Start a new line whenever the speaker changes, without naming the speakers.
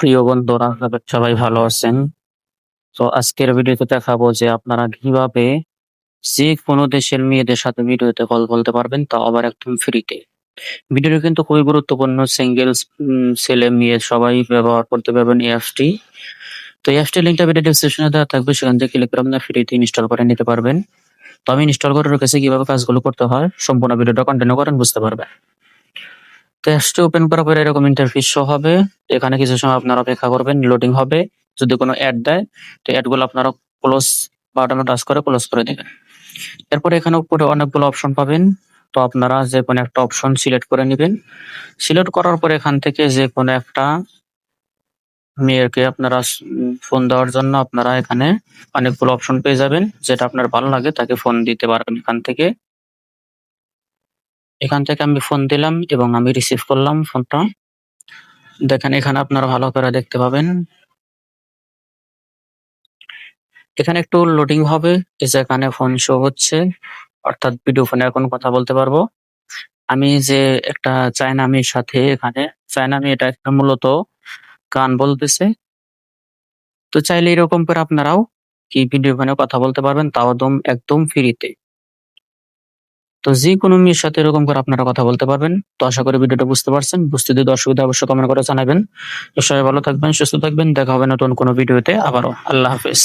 প্রিয় বন্ধুরা সবাই ভালো আছেন। তো আজকের ভিডিওতে দেখাবো যে আপনারা কীভাবে যে কোনো দেশের মেয়েদের সাথে ভিডিওতে কল বলতে পারবেন, তা আবার একদম ফ্রিতে ভিডিওটা কিন্তু খুবই গুরুত্বপূর্ণ সিঙ্গেল ছেলে, মেয়ে সবাই ব্যবহার করতে পারবেন অ্যাপসটি তো এই অ্যাপসটির লিঙ্কটা ভিডিও ডিসক্রিপশনে দেওয়া থাকবে, সেখান থেকে ক্লিক করে আপনারা ফ্রিতে ইনস্টল করে নিতে পারবেন। তো আমি ইনস্টল করে রেখেছি, কীভাবে কাজগুলো করতে হয়, সম্পূর্ণ ভিডিওটা কন্টিনিউ করেন, বুঝতে পারবেন। তো ওপেন করার পরে এরকম ইন্টারফেস শো হবে। এখানে কিছু সময় আপনারা অপেক্ষা করবেন লোডিং হবে। যদি কোনো অ্যাড দেয়, তো অ্যাডগুলো আপনারা ক্লোজ বাটনে টাচ করে ক্লোজ করে দেবেন। এরপরে এখানে উপরে অনেকগুলো অপশন পাবেন। তো আপনারা যে কোনো একটা অপশন সিলেক্ট করে নেবেন। সিলেক্ট করার পরে এখান থেকে যে কোনো একটা মেয়েকে আপনারা ফোন দেওয়ার জন্য আপনারা এখানে অনেকগুলো অপশন পেয়ে যাবেন। যেটা আপনার ভালো লাগে, তাকে ফোন দিতে পারবেন এখান থেকে। এখান থেকে আমি ফোন দিলাম এবং আমি রিসিভ করলাম ফোনটা দেখেন, এখানে আপনারা ভালো করে দেখতে পাবেন। এখানে একটু লোডিং হবে, এই যে এখানে ফোন শো হচ্ছে। অর্থাৎ ভিডিও ফোনে এখন কথা বলতে পারব। আমি যে একটা চায়না মেয়ের সাথে এখানে চায়না এটা একটা মূলত গান বলতেছে। তো চাইলে এরকম করে আপনারাও কি ভিডিও ফোনে কথা বলতে পারবেন, তাও একদম ফ্রিতে তো যে কোনো মেয়ের সাথে এরকম করে আপনারা কথা বলতে পারবেন। তো আশা করি ভিডিওটা বুঝতে পারছেন। বুঝতে যদি অসুবিধা অবশ্যই কমেন্ট করে জানাবেন। তো সবাই ভালো থাকবেন, সুস্থ থাকবেন। দেখা হবে নতুন কোনো ভিডিওতে। আবারও আল্লাহ হাফেজ।